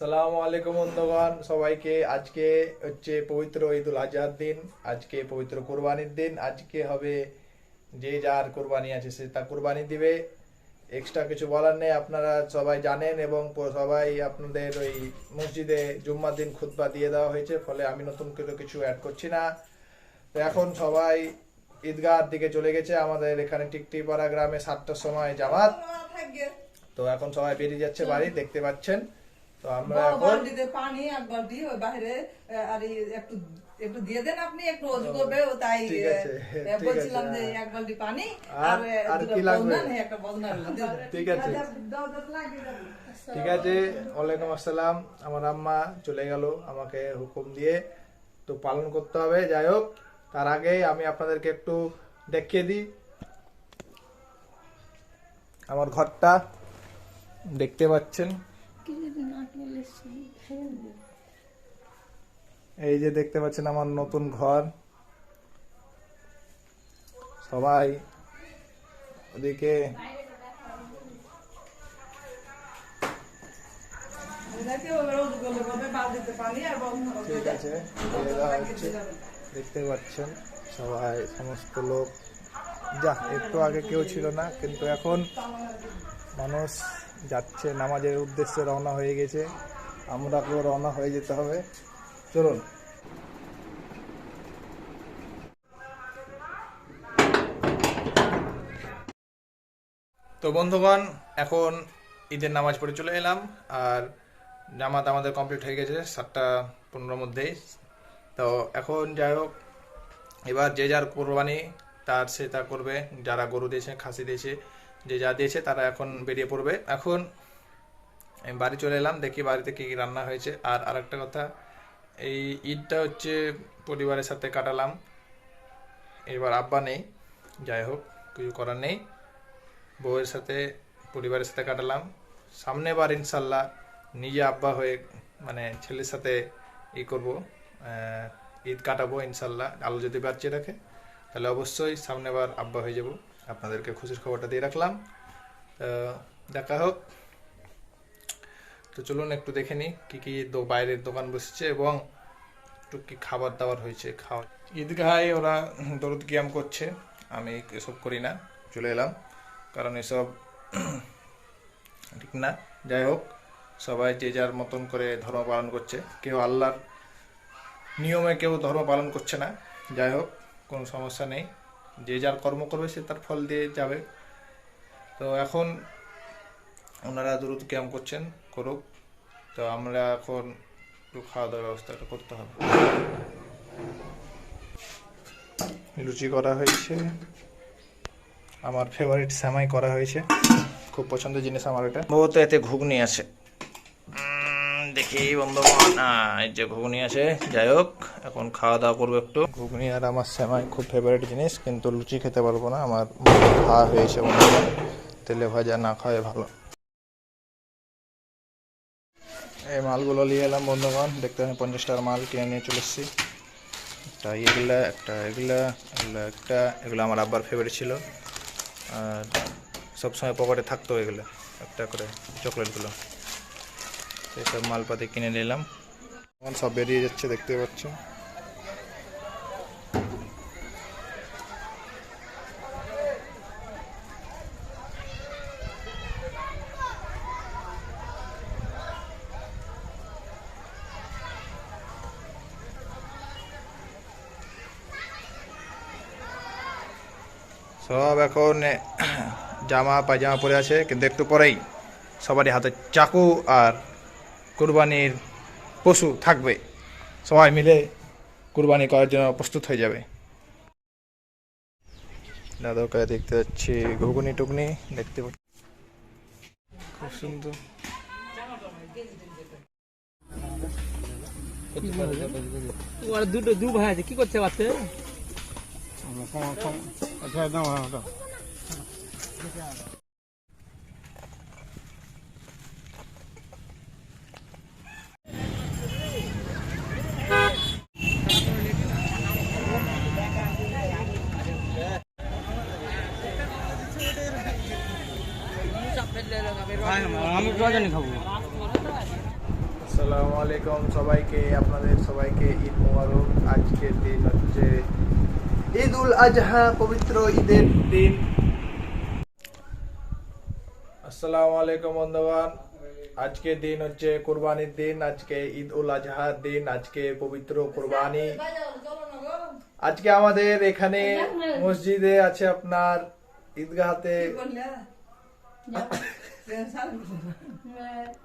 সালামু আলাইকুম বন্ধুগণ সবাইকে আজকে হচ্ছে পবিত্র ঈদুল আজহার দিন আজকে পবিত্র কোরবানির দিন আজকে হবে যে যার কোরবানি আছে সে তা কোরবানি দিবে। এক্সট্রা কিছু বলার নেই আপনারা সবাই জানেন এবং সবাই আপনাদের ওই মসজিদে জুম্মার দিন খুতবা দিয়ে দেওয়া হয়েছে ফলে আমি নতুন করে কিছু অ্যাড করছি না। তো এখন সবাই ঈদগাহর দিকে চলে গেছে আমাদের এখানে টিকটিপাড়া গ্রামে সাতটার সময় জামাত। তো এখন সবাই বেরিয়ে যাচ্ছে বাড়ি দেখতে পাচ্ছেন। তো আমরা বালতিতে পানি এক বালতি বাইরে আর একটু একটু দিয়ে দেন আপনি একটু অজু করবে ও তাই ঠিক আহ, আছে, আহ, ঠিক বলছিলাম যে। এক বালতি পানি আর- আর আহ, আর দুটো কি লাগবে? একটা বদনা হলো, দিয়ে দেন। ঠিক আছে। দাও, দাও, লাগিয়ে দাও। ঠিক আছে ওয়ালাইকুম আসসালাম আমার আম্মা চলে গেল আমাকে হুকুম দিয়ে তো পালন করতে হবে যাই হোক তার আগে আমি আপনাদেরকে একটু দেখিয়ে দিই আমার ঘরটা দেখতে পাচ্ছেন এই যে দেখতে পাচ্ছেন আমার নতুন ঘর সবাই ওদিকে ঠিক আছে। দেখতে পাচ্ছেন সবাই, সমস্ত লোক যা, একটু আগে কেউ ছিল না, কিন্তু এখন মানুষ যাচ্ছে, নামাজের উদ্দেশ্যে রওনা হয়ে গেছে। আমরাকেও রওনা হয়ে যেতে হবে। চলুন। তো বন্ধুগণ, এখন ঈদের নামাজ পড়ে চলে এলাম, আর জামাত আমাদের কমপ্লিট হয়ে গেছে সাতটা পনেরোর মধ্যেই। তো এখন যাই হোক, এবার যে যার কোরবানি, তার সে তা করবে, যারা গরু দিয়েছে, খাসি দিয়েছে যে যা দিয়েছে তারা এখন বেরিয়ে পড়বে। এখন আমি বাড়ি চলে এলাম, দেখি বাড়িতে কী কী রান্না হয়েছে। আর আরেকটা কথা, এই ঈদটা হচ্ছে পরিবারের সাথে কাটালাম। এবার আব্বা নেই, যাই হোক, কিছু করার নেই। বউয়ের সাথে, পরিবারের সাথে কাটালাম। সামনে বার ইনশাল্লাহ নিজে আব্বা হয়ে মানে ছেলের সাথে ই করব ঈদ কাটাবো ইনশাল্লাহ। আলো যদি বাচ্চা রাখে, তাহলে অবশ্যই সামনে বার আব্বা হয়ে যাব। আপনাদেরকে খুশির খবরটা দিয়ে রাখলাম। দেখা হোক। তো চলুন একটু দেখে নিই কী কী বাইরের দোকান বসেছে এবং একটু কি খাবার দাবার হয়েছে, খাওয়া ঈদগাহে ওরা দরদ কিয়াম করছে। আমি এসব করি না, চলে এলাম। কারণ এসব ঠিক না। যাই হোক, সবাই যে যার মতন করে ধর্ম পালন করছে। কেউ আল্লাহর নিয়মে কেউ ধর্ম পালন করছে না। যাই হোক, কোনো সমস্যা নেই। যে যার কর্ম করবে সে তার ফল দিয়ে যাবে। তো এখন ওনারা দ্রুত ক্যাম্প করছেন, করুক। তো আমরা এখন একটু খাওয়া দাওয়ার ব্যবস্থাটা করতে হবে। লুচি করা হয়েছে। আমার ফেভারিট সেমাই করা হয়েছে। খুব পছন্দের জিনিস আমার এটা। বহুত এতে ঘুগনি আছে। দেখি আহ, এই যে ঘুগনি আছে যাই হোক এখন খাওয়া দাওয়া করব একটু। ঘুগনি আর আমার সেমাই খুব ফেভারিট জিনিস কিন্তু লুচি খেতে পারব না আমার খাওয়া হয়েছে তেলে ভাজা না খাওয়াই ভালো। এই মালগুলো নিয়ে এলাম বন্ধুগণ দেখতে পাচ্ছেন পঞ্চাশ টাকার মাল কিনে নিয়ে চলে এসেছি। একটা এগুলা একটা এগুলা এগুলা একটা এগুলো আমার আব্বার ফেভারিট ছিল। আর সবসময় পকেটে থাকতো এগুলো একটা করে চকলেটগুলো। এইসব মালপাতি কিনে নিলাম। এখন সব বেরিয়ে যাচ্ছে, দেখতে পাচ্ছ সব এখন জামা, পায়জামা পরে আছে, কিন্তু একটু পরেই সবারই হাতে চাকু আর কুরবানির পশু থাকবে। সবাই মিলে কুরবানি করার জন্য প্রস্তুত হয়ে যাবে। দাদাকে দেখতে পাচ্ছি ঘুগনি টুগনি দেখতে পাচ্ছি। খুব সুন্দর। দুটো দু ভাই আছে কি করছে বাচ্চা? আমি রজনী খাব। আসসালামু আলাইকুম সবাইকে আপনাদের সবাইকে ঈদ মোবারক। আজকের দিন হচ্ছে ঈদ উল আজহা পবিত্র ঈদের দিন। আসসালামু আলাইকুম বন্ধুগণ। আজকে দিন হচ্ছে কোরবানির দিন আজকে ঈদ উল আজহার দিন আজকে পবিত্র কোরবানি। আজকে আমাদের এখানে মসজিদে আছে আপনার ঈদগাহতে। Ben 没